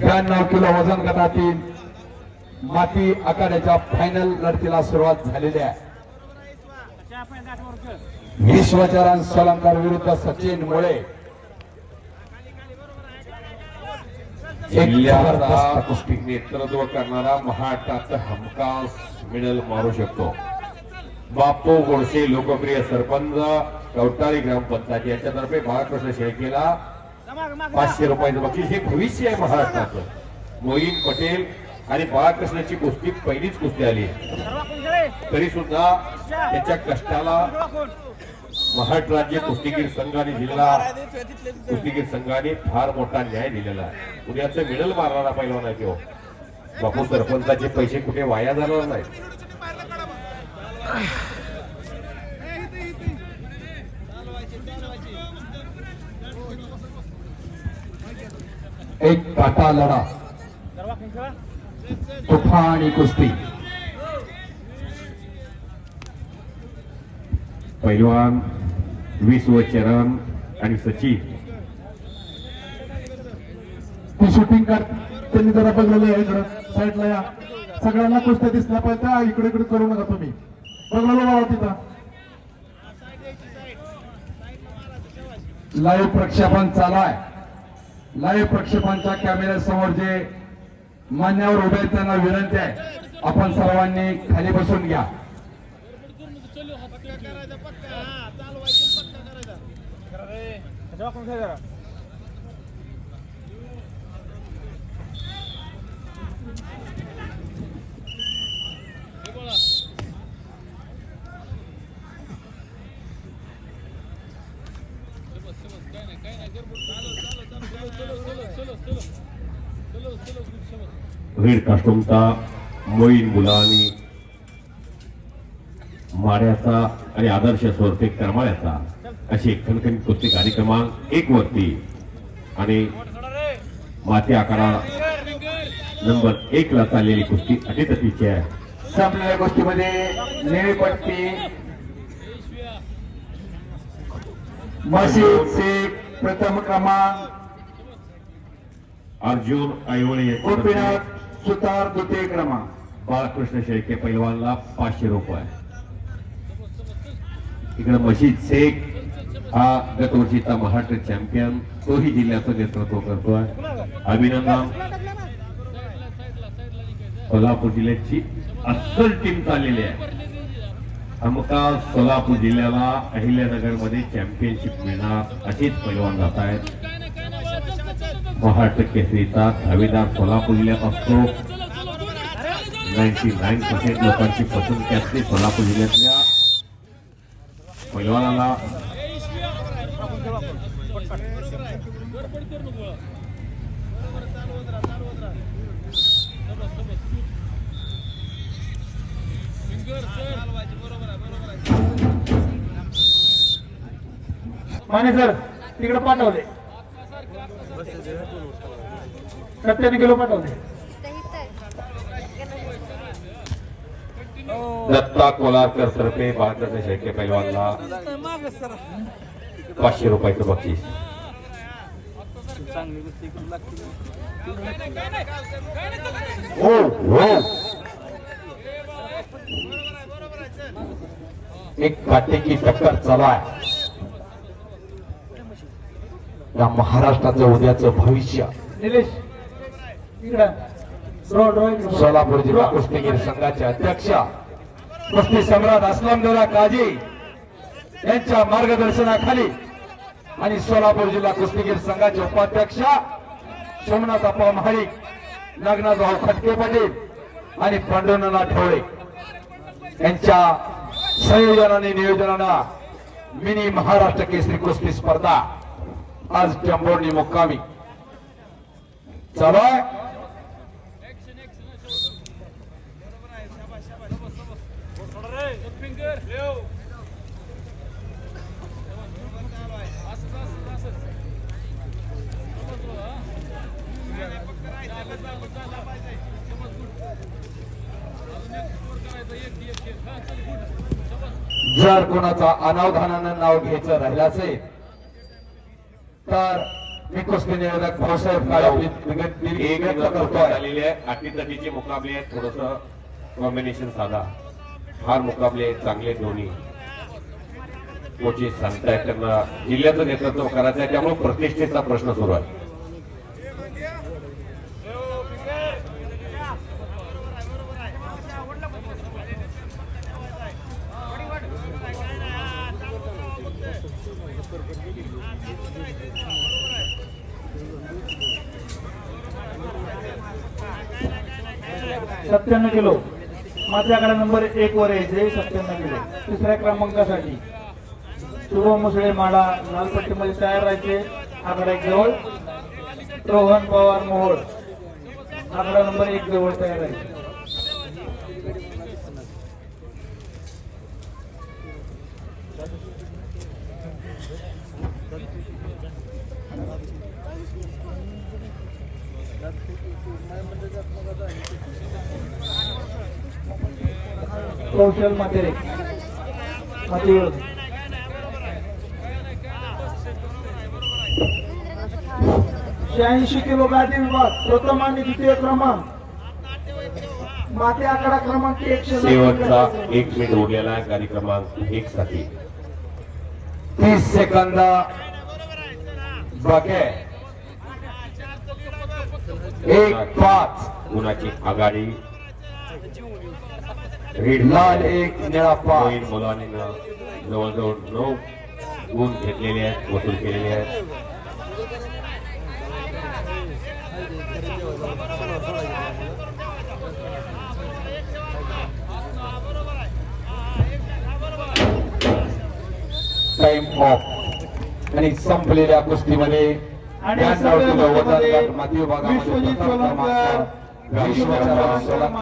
ब्याण्णव किलो वजन गटातील माती आखाड्याच्या फायनल लढतीला सुरुवात झालेली आहे. विश्वचरण सोलंकर विरुद्ध सचिन मुळे. कुस्ती. नेतृत्व करणारा महाराष्ट्राचा हमखास मिडल मारू शकतो. बापू गोडसे लोकप्रिय सरपंच कवटाळी ग्रामपंचायत यांच्यातर्फे बाळकृष्ण शेळकेला पाचशे रुपयाचं बक्षीस हे भविष्य आहे महाराष्ट्राचं. मोहित पटेल आणि बाळकृष्णाची कुस्ती पहिलीच कुस्ती आली तरी सुद्धा त्याच्या कष्टाला महाराष्ट्र राज्य कुस्तीगीर संघाने आणि जिल्हा कुस्तीगीर संघाने फार मोठा न्याय दिलेला आहे. उद्याचं मिडल मारणारा पहिला नाही तो. बापू सरपंचाचे पैसे कुठे वाया जाणार नाही एक काटा लढा. आणि कुस्ती. पैलवान विश्व चरण आणि सचिन. ती शूटिंग कर. त्यांनी जरा बघलेलं आहे जरा. साईडला या. सगळ्यांना कुस्त्या दिसल्या पाहिजे त्या इकडे इकडे करू नका तुम्ही. बघलेलं बाबा तिथं. लाईव्ह प्रक्षेपण चालू आहे. लाईव्ह प्रक्षेपणच्या कॅमेऱ्या समोर जे मान्यावर उभे आहेत त्यांना विनंती आहे. आपण सर्वांनी खाली बसून घ्या. रीड कास्टूमचा मोईन मुलानी माऱ्याचा आणि आदर्श स्वरते करमाळ्याचा अशी खणखणीत कुस्ती कार्यक्रमांक एक वरती आणि माती आकारा नंबर एक ला चाललेली कुस्ती अटीतटीची आहे. संपलेल्या गोष्टीमध्ये निळी मशीद शेख प्रथम क्रमांक अर्जुन ऐवळे गोपीनाथ सुतार द्वितीय क्रमांक. बाळकृष्ण शेळके पैलवानला पाचशे रुपये. इकडे मशीद शेख हा गत वर्षीचा महाराष्ट्र चॅम्पियन तोही जिल्ह्याचं नेतृत्व करतोय. अभिनंदन. सोलापूर जिल्ह्याची अस्सल टीम चाललेली आहे. हमका सोलापूर जिल्ह्याला अहिल्यानगरमध्ये चॅम्पियनशिप मिळणार असेच पैलवान जात आहेत महाराष्ट्र केसरीचा दावेदार सोलापूर जिल्ह्यात असतो. नाईन्टी नाईन पर्सेंट लोकांची पसंती असते सोलापूर जिल्ह्यातल्या पैलवानाला माने सर तिकडे पाठवले सत्याने किलो पाठवले दत्ता कोलारकर तर्फे भारताचे शेळके पैलवानला पाचशे रुपयाचं बक्षीस. हो हो. एक काटेकी टक्कर चला आहे या महाराष्ट्राचं उद्याचं भविष्य. सोलापूर जिल्हा कुस्तीगीर संघाचे अध्यक्ष कुस्ती सम्राट असलमदुल्ला काजी यांच्या मार्गदर्शनाखाली आणि सोलापूर जिल्हा कुस्तीगीर संघाचे उपाध्यक्ष सोमनाथ अप्पा महाडिक नागनाथराव खटके पाटील आणि पांडुरनाथ ढोळे यांच्या संयोजनाने नियोजनानं मिनी महाराष्ट्र केसरी कुस्ती स्पर्धा आज टेंबोर्णी मुक्कामी. चालू. आहे जर कोणाचा अनावधानानं नाव घ्यायचं राहिलं असेल तर मी कुस्ती निवेदक भाऊसाहेब काळे आपली विगत- एक व्यक्त मिनिट करतोय झालेली आहे. अटीतटीचे मुकाबले आहेत. थोडस कॉम्बिनेशन साधा. फार मुकाबले आहेत. चांगले दोन्ही. कोचेस सांगतायत त्यांना. जिल्ह्याचं नेतृत्व करायचं आहे. त्यामुळे प्रतिष्ठेचा प्रश्न सुरू आहे. सत्त्याण्णव किलो. माझ्या आकडा नंबर एक वर यायचे सत्त्याण्णव किलो. तिसऱ्या क्रमांकासाठी शुभम मुसळे माडा लालपट्टीमध्ये तयार राहायचे. आकडा एक जवळ. रोहन पवार मोहोळ. आकडा नंबर एक जवळ तयार राहायचे कौशल मातेरे मातीवर शहाऐंशी किलो गादी विभाग प्रथम आणि द्वितीय क्रमांक. माते आकडा क्रमांक एकशे शेवटचा एक मिनिट उरलेला आहे क्रमांक एक साठी तीस सेकंद. बाकी आहे. एक पाच. गुणाची आघाडी. लाल एक निळा पाच. मुलांनीनं जवळजवळ नऊ गुण घेतलेले आहेत वसूल केलेले आहेत. टाइम ऑफ आणि संपलेल्या कुस्तीमध्ये आणि ब्याण्णव किलो वजन सगळ्या गट माती विभागामध्ये